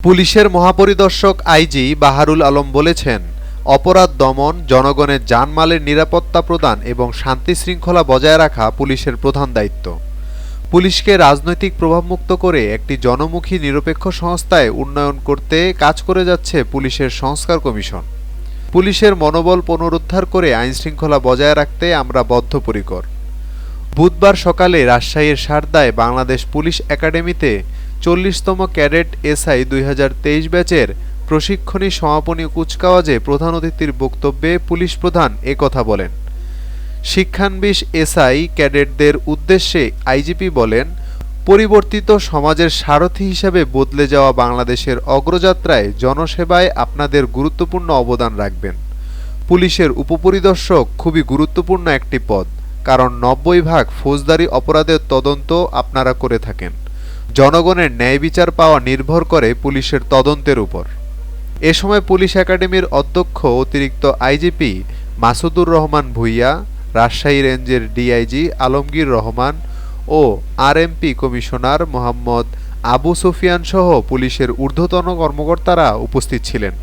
পুলিশের মহাপরিদর্শক আইজি বাহারুল আলম বলেছেন, অপরাধ দমন, জনগণের জানমালের নিরাপত্তা প্রদান এবং শান্তি শৃঙ্খলা বজায় রাখা পুলিশের প্রধান দায়িত্ব। পুলিশকে রাজনৈতিক প্রভাবমুক্ত করে একটি জনমুখী নিরপেক্ষ সংস্থায় উন্নয়ন করতে কাজ করে যাচ্ছে পুলিশের সংস্কার কমিশন। পুলিশের মনোবল পুনরুদ্ধার করে আইনশৃঙ্খলা বজায় রাখতে আমরা বদ্ধপরিকর। বুধবার সকালে রাজশাহীর সারদায় বাংলাদেশ পুলিশ একাডেমিতে চল্লিশতম ক্যাডেট এসআই দুই হাজার তেইশ ব্যাচের প্রশিক্ষণী সমাপনী কুচকাওয়াজে প্রধান অতিথির বক্তব্যে পুলিশ প্রধান একথা বলেন। শিক্ষানবিশ এসআই ক্যাডেটদের উদ্দেশ্যে আইজিপি বলেন, পরিবর্তিত সমাজের সারথি হিসেবে বদলে যাওয়া বাংলাদেশের অগ্রযাত্রায় জনসেবায় আপনাদের গুরুত্বপূর্ণ অবদান রাখবেন। পুলিশের উপপরিদর্শক খুবই গুরুত্বপূর্ণ একটি পদ, কারণ নব্বই ভাগ ফৌজদারি অপরাধের তদন্ত আপনারা করে থাকেন। জনগণের ন্যায় বিচার পাওয়া নির্ভর করে পুলিশের তদন্তের উপর। এ সময় পুলিশ একাডেমির অধ্যক্ষ অতিরিক্ত আইজিপি মাসুদুর রহমান ভুইয়া, রাজশাহী রেঞ্জের ডিআইজি আলমগীর রহমান ও আরএমপি কমিশনার মোহাম্মদ আবু সুফিয়ান সহ পুলিশের ঊর্ধ্বতন কর্মকর্তারা উপস্থিত ছিলেন।